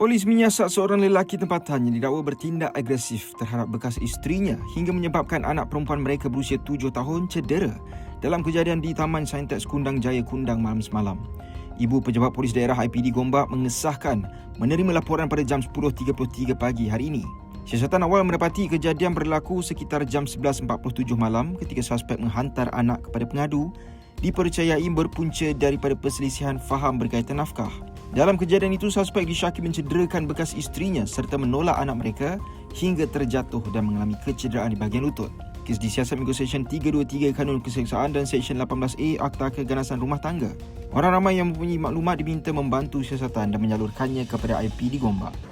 Polis menyiasat seorang lelaki tempatan yang didakwa bertindak agresif terhadap bekas isterinya hingga menyebabkan anak perempuan mereka berusia 7 tahun cedera dalam kejadian di Taman Saintek Kundang Jaya Kundang malam semalam. Ibu Pejabat Polis Daerah IPD Gombak mengesahkan menerima laporan pada jam 10.33 pagi hari ini. Siasatan awal mendapati kejadian berlaku sekitar jam 11.47 malam ketika suspek menghantar anak kepada pengadu dipercayai berpunca daripada perselisihan faham berkaitan nafkah. Dalam kejadian itu, suspek disyaki mencederakan bekas isterinya serta menolak anak mereka hingga terjatuh dan mengalami kecederaan di bahagian lutut. Kes disiasat mengikut Seksyen 323 Kanun Keseksaan dan Seksyen 18A Akta Keganasan Rumah Tangga. Orang ramai yang mempunyai maklumat diminta membantu siasatan dan menyalurkannya kepada IP di Gombak.